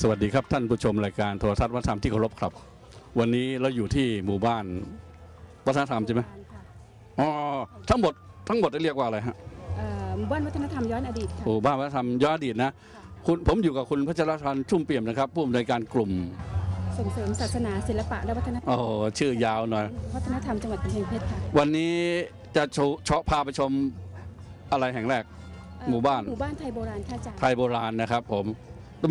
สวัสดีครับท่านผู้ชมรายการโทรทัศน์วัฒนธรรมที่เคารพครับ วันนี้เราอยู่ที่หมู่บ้านวัฒนธรรมใช่ไหมอ๋อทั้งหมดทั้งหมดเรียกว่าอะไรฮะเอ่อหมู่บ้านวัฒนธรรมย้อนอดีตค่ะ หมู่บ้านวัฒนธรรมย้อนอดีตนะคุณผมอยู่กับคุณพัชรพันธ์ชุ่มเปี่ยมนะครับผู้อำนวยการกลุ่มส่งเสริมศาสนาศิลปะและวัฒนธรรมโอ้โหชื่อยาวหน่อย วัฒนธรรมจังหวัดกำแพงเพชรค่ะวันนี้จะโชว์เชาะพาไปชมอะไรแห่งแรก เอ่อหมู่บ้าน หมู่บ้านไทยโบราณค่ะอาจารย์ไทยโบราณนะครับผม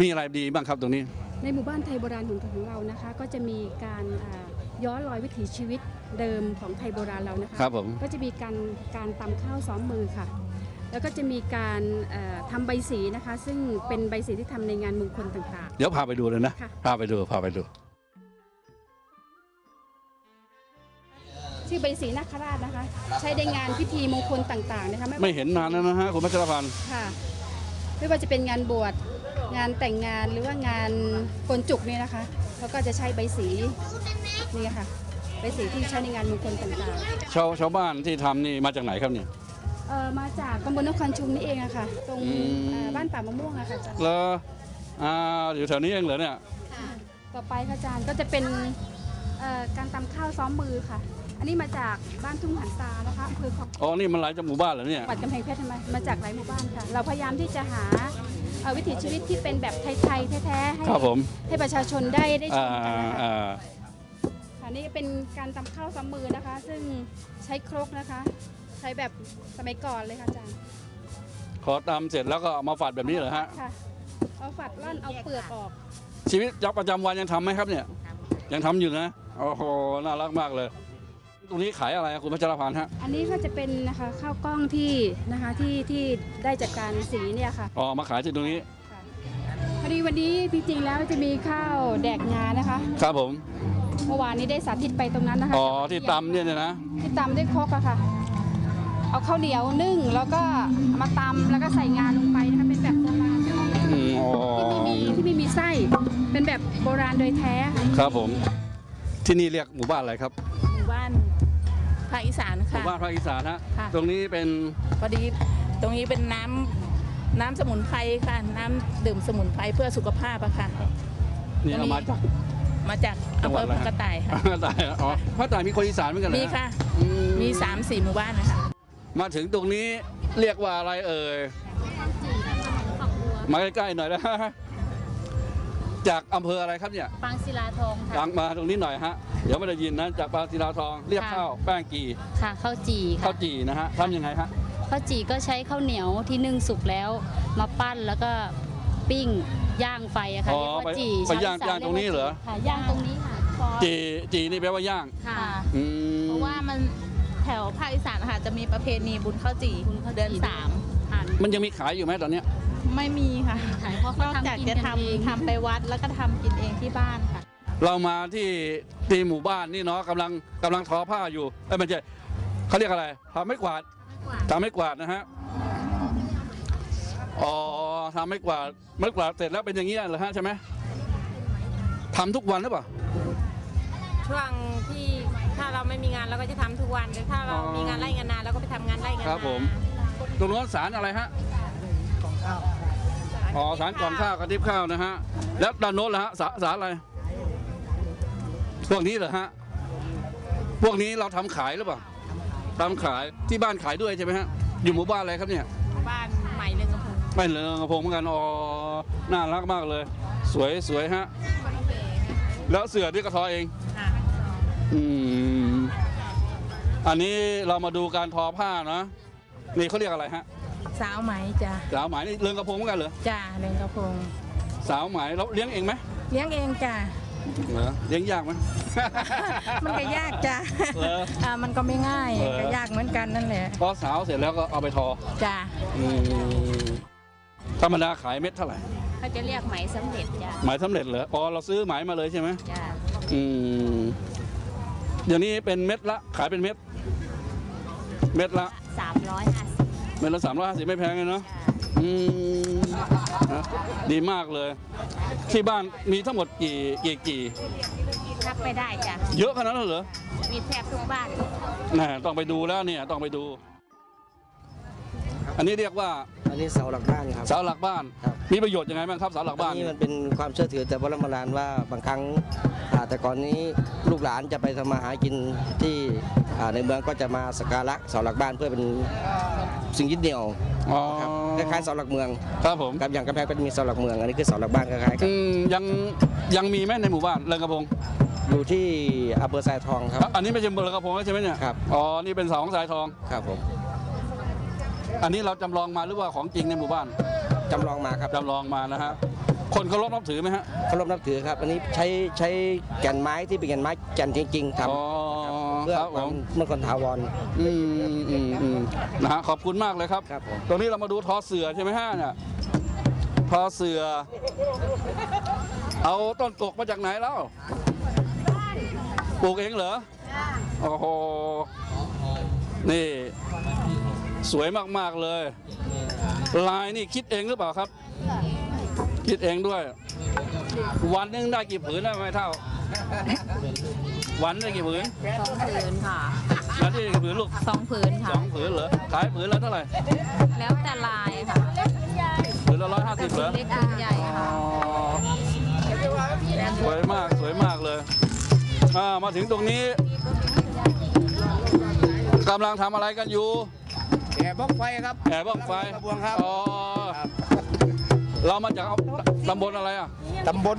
มีอะไรดีบ้างครับตรงนี้ ในหมู่บ้านไทยโบราณของของเรานะคะ ก็จะมีการอ่าย้อนรอยวิถีชีวิตเดิมของไทยโบราณเรานะคะครับผม ก็จะมีการการตำข้าวซ้อมมือค่ะ แล้วก็จะมีการเอ่อทำใบสีนะคะ ซึ่งเป็นใบสีที่ทำในงานมงคลต่าง เดี๋ยวพาไปดูเลยนะ ค่ะ พาไปดู พาไปดู ๆ ชื่อใบสีนาคราชนะคะ ใช้ในงานพิธีมงคลต่างๆนะคะไม่ว่าไม่เห็นนานแล้วนะฮะคุณพัชรพันธ์ ค่ะ ไม่ว่าจะเป็นงานบวช งานแต่งงานหรือว่างานกลจุกเนี่ยนะคะเขาก็จะใช้ใบสีนี่ค่ะใบสีที่ใช้ในงานมงคลต่างชาวชาวบ้านที่ทำนี่มาจากไหนครับเนี่ย ๆเอ่อมาจากตำบลนครชุมนี่เองอะค่ะ ตรงอืม เอ่อบ้านป่ามะม่วงอะค่ะอาจารย์แล้วอ่าอยู่แถวนี้เองเหรอเนี่ย ต่อไปค่ะอาจารย์ก็จะเป็นเอ่อการตำข้าวซ้อมมือค่ะ อันนี้มาจากบ้านทุ่งหันตานะคะอำเภอของ อ๋อ นี่มันหลายจากหมู่บ้านเหรอเนี่ย จังหวัดกำแพงเพชรทำไมมาจากหลายหมู่บ้านค่ะ เราพยายามที่จะหา เอ่อวิถีชีวิตที่เป็นแบบไทยๆแท้ๆให้ครับผมให้ประชาชนได้ได้ชอ่ามกันนะคะอ่าค่ะนี่เป็นการตำข้าวซ้ำมือนะคะ ซึ่งใช้ครกนะคะ ใช้แบบสมัยก่อนเลยค่ะอาจารย์ขอตำเสร็จแล้วก็เอามาฝาดแบบนี้เหรอฮะค่ะเอาฝัดร่อนเอาเปลือกออกชีวิตประจำวันยังทำไหมครับเนี่ย ยังทำอยู่นะโอ้โหน่ารักมากเลย ตรงนี้ขายอะไรอะคุณพัชรพันธ์ฮะ อันนี้ก็จะเป็นนะคะข้าวกล้องที่นะคะที่ที่ได้จากการสีเนี่ยค่ะอ๋อ มาขายที่ตรงนี้ ค่ะพอดีวันนี้จริงๆแล้วจะมีข้าวแดกงานะคะครับผม เมื่อวานนี้ได้สาธิตไปตรงนั้นนะคะอ๋อ ที่ตำเนี่ยนะ ที่ตำด้วยครกอะค่ะ เอาข้าวเหนียวนึ่งแล้วก็เอามาตำแล้วก็ใส่งาลงไปนะคะเป็นแบบโบราณอืมอ๋อที่ไม่มีที่ไม่มีไส้เป็นแบบโบราณโดยแท้ค่ะ ครับผม ที่นี่เรียกหมู่บ้านอะไรครับ หมู่บ้าน ภาคอีสานหมู่ค่ะบ้านภาคอีสานฮะค่ะ ตรงนี้เป็นพอดีตรงนี้เป็นน้ำน้ำสมุนไพรค่ะ น้ำดื่มสมุนไพรเพื่อสุขภาพอะค่ะ นี่เอามาจาก มาจากจังอำหวัเภดออะไร พัฮะกระต่ายค่ะ ภาคใต้อ๋อภาคใต้มีคนอีสานเหมือนกันเหรอมีฮค่ะ อืมีสามสี่หมู่บ้านนะคะ มาถึงตรงนี้เรียกว่าอะไรเอ่ยมาใกล้ๆหน่อยนะ จากอำเภออะไรครับเนี่ยปางศิลาทองค่ะ ดังมาตรงนี้หน่อยฮะ เดี๋ยวไม่ได้ยินนะ จากปางศิลาทองเรียกค่ะ ข้าวแป้งกีค่ะข้าวจี่ข้าค่ะวจีนะฮะทำยังไงฮะ ข้าวจี่ก็ใช้ข้าวเหนียวที่นึ่งสุกแล้ว มาปั้นแล้วก็ปิ้งย่างไฟอะค่ะอ๋อเรียกไปว่าจี่ไปชวย่างอีสย่างตรงนี้เหรอ ค่ะย่างตรงนี้ค่ะพอจีจีนี่แปลว่าย่างค่ะ อืมเพราะว่ามันแถวภาคอีสานค่ะจะมีประเพณีบุญข้าวจี่บุญข้าวจี่ เดือนสามค่ะมันยังมีขายอยู่ไหมตอนเนี้ย ไม่มีค่ะขายเพราะนเขาอกจากทำกินจะกันเอง ทำทำไปวัดแล้วก็ทำกินเองที่บ้านค่ะ เรามาที่ที่หมู่บ้านนี่เนาะกำลังกำลังทอผ้าอยู่เอ้ยไม่ใช่เขาเรียกอะไรทำไม่กวาดทำไม่กวาดนะฮะอ๋อทำไม่กวาดไม่กวาดเสร็จแล้วเป็นอย่างนี้ยเหรอฮะใช่ไหมทำทุกวันหรือเปล่า ช่วงที่ถ้าเราไม่มีงานเราก็จะทำทุกวันแต่ถ้าเราอ๋อมีงานไล่งานนาเราก็ไปทำงานไล่งานครับนาผม ตรงโน้นสารอะไรฮะ อ๋อสารก่อนข้าวกระติบข้าวนะฮะ แล้วด้านโน้นล่ะฮะสาสารอะไร พวกนี้เหรอฮะ พวกนี้เราทำขายหรือเปล่าทำขายที่บ้านขายด้วยใช่ไหมฮะ อยู่หมู่บ้านอะไรครับเนี่ย บ้านใหม่เรืองกระพุงไม่เหลืองกระพงเหมือนกันอ๋อน่ารักมากเลย สวยสวยฮะ แล้วเสือที่กระทอเอง ค่ะอืม อันนี้เรามาดูการทอผ้านะ นี่เขาเรียกอะไรฮะ สาวไหมจ้ะสาวไหมนี่เรืองกระพงเหมือนกันเหรอจ้ะเรืองกระพง สาวไหมเราเลี้ยงเองไหมเลี้ยงเองจ้ะเหรอเลี้ยงยากไหมมันก็ยากจ้ะเหรออ่ามันก็ไม่ง่ายเออก็ยากเหมือนกันนั่นแหละพอสาวเสร็จแล้วก็เอาไปทอจ้ะอืมธรรมดาขายเม็ดเท่าไหร่เขาจะเรียกไหมสำเร็จจ้ะไหมสำเร็จเหรออ๋อเราซื้อไหมมาเลยใช่ไหมจ้ะอืมเดี๋ยวนี้เป็นเม็ดละขายเป็นเม็ด เม็ดละสามร้อยห้าสิบ เม็ดละสามร้อยห้าสิบไม่แพงเลยเนาะจ้ะอืมนะดีมากเลย ที่บ้านมีทั้งหมดกี่กี่กี่รับไปได้จ้ะ เยอะขนาดนั้นเหรอมีแทบทุกบ้าน น่ะต้องไปดูแล้วเนี่ยต้องไปดู อันนี้เรียกว่าอันนี้เสาหลักบ้านครับ เสาหลักบ้าน ครับ มีประโยชน์ยังไงบ้างครับเสาหลักบ้านอันนี้มันเป็นความเชื่อถือแต่โบราณโบราณว่าบางครั้งอ่าแต่ก่อนนี้ลูกหลานจะไปทำมาหากินที่อ่า ในเมืองก็จะมาสักการะเสาหลักบ้านเพื่อเป็นสิ่งยึดเหนี่ยวอ๋อครับคล้ายๆเสาหลักเมืองครับผมครับอย่างกำแพงก็จะมีเสาหลักเมืองอันนี้คือเสาหลักบ้านคล้ายๆกันอืมยังยังมีไหมในหมู่บ้านเริงกระพงอยู่ที่อำเภอทรายทองครับอะอันนี้ไม่ใช่เริงกระพงแล้วใช่ไหมเนี่ยครับ อ๋อนี่เป็นเสาของสายทอง ครับผมอันนี้เราจำลองมาหรือว่าของจริงในหมู่บ้านจำลองมาครับจำลองมานะฮะคนเคารพนับถือไหมฮะเคารพนับถือครับ อันนี้ใช้ใช้แก่นไม้ที่เป็นแก่นไม้แก่นจริง ๆทอ๋อำ เพื่อครับคผวามม เมื่อคนถาวร อืมอืมอืมนะฮะขอบคุณมากเลยครับ ครับผม ตรงนี้เรามาดูทอเสือใช่ไหมฮะเนี่ยทอเสือ เอาต้นกกมาจากไหนแล้วปลูกเองเหรอโอ้โหนี่ สวยมากๆเลย ลายนี่คิดเองหรือเปล่าครับ คิดเองด้วย วันหนึงได้กี่ผืนได้ไหมเท่า วันได้กี่ผืนสองผืนค่ะวันได้กี่ผืนลูกสองผืนสค่ะองผืนเหรอขายผืนละเท่าไหร่ แล้วแต่ลายค่ะผืนละร้อยห้าสิบเหรอเล็กผืนใหญ่อ๋ค่ะอสวยมากสวยมากเลยอ่ามาถึงตรงนี้กำลังทำอะไรกันอยู่แก่บ้องไฟครับแอบบ้องไฟกระบวงครับอ๋อเรามาจากตำบลอะไรอะ ตำบล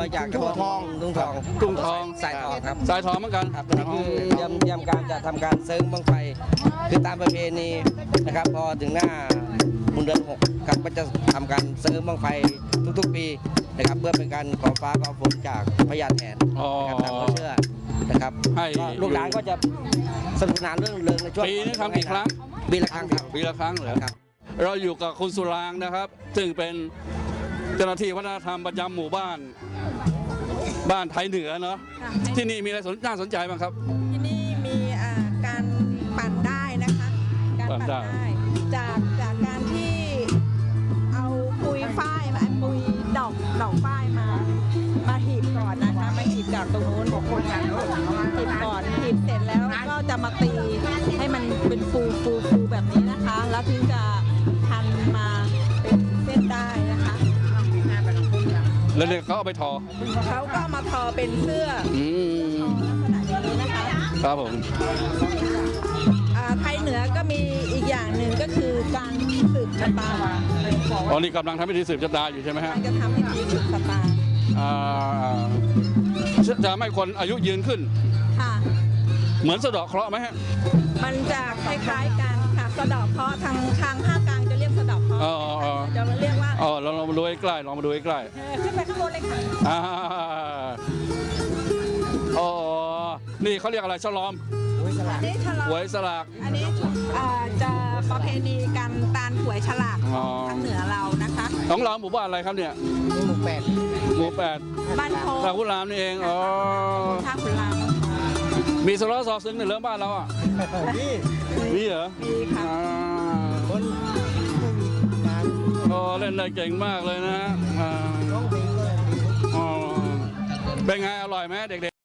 มาจากทุ่งทองทุ่งทองทุ่งทองสายทองครับสายทองเหมือนกันครับนี่คือเตรียมเตรียมการจะทำการเสริมบังไฟคือตามประเพณีนะครับ พอถึงหน้าบุญเดือนหกครับก็จะทำการเสริมบังไฟทุกๆปีนะครับ เพื่อเป็นการขอฟ้าขอฝนจากพญาแถนอ๋อ นะครับตามความเชื่อนะครับให้ ก็ลูกหลานก็จะสนุกสนานเรื่องเริงในช่วงปีนึงทำกี่ครั้งปีละครั้งครับ ปีละครั้งเหรอครับ เราอยู่กับคุณสุรางค์นะครับ ซึ่งเป็น เจ้าหน้าที่วัฒนธรรมประจำหมู่บ้าน บ้านไทยเหนือเนาะที่นี่มีอะไรสนน่าสนใจบ้างครับ ที่นี่มีอ่าการปั่นได้นะคะ การปั่ปั่นนได้ ได้จากจากการที่เอาปุยฝ้ายมาปุยดอกดอกฝ้ายมา มาหีบก่อนนะคะมาหีบจากตรงนู้นหีบก่อนหีบเสร็จแล้วก็จะมาตีให้มันเป็นฟูฟูฟูแบบนี้นะคะ แล้วถึง เนี่ยเขาเอาไปทอ เขาก็มาทอเป็นเสื้ออืมลักษณะอย่างนี้นะคะครับผม อ่าไทยเหนือก็มีอีกอย่างหนึ่งก็คือการสืบชะตาอ๋อนี่กำลังทำพิธีสืบชะตาอยู่ใช่ไหมฮะการจะทำพิธีสืบชะตาอ่าจะจะไม่คนอายุยืนขึ้น ค่ะ เหมือนสะเดาะเคราะห์ไหมฮะ มันจะคล้ายๆกันค่ะสะเดอกเคราะห์ทางทางภาคกลางจะเรียกสะ เดอกเคราะห์อ๋ออ๋อจะเรียกว่าอ๋อลองลองมาดูใกล้ๆลองมาดูใกล้เออขึ้นไปข้างบนเลยค่ะๆอ่าอ๋อนี่เขาเรียกอะไรฉลอมอันนี้ฉลาหวยสลาก อันนี้อ่าจะประเพณีการตานหวยฉลากอ๋อทางเหนือเรานะคะ ของเราหมู่บ้านอะไรครับเนี่ยหมู่แปดหมู่แปดบ้านโพตาคุรามนี่เองอ๋อท่าขุนรามมีสล้อซอซึ้งในเรื่องบ้านเราอะนี่ มีเหรอมีค่ะ อ่าคนไม่มีง ก็เล่นได้เก่งมากเลยนะฮะเพลงก็ดีอ๋อเป็นไงอร่อยไหมเด็กๆ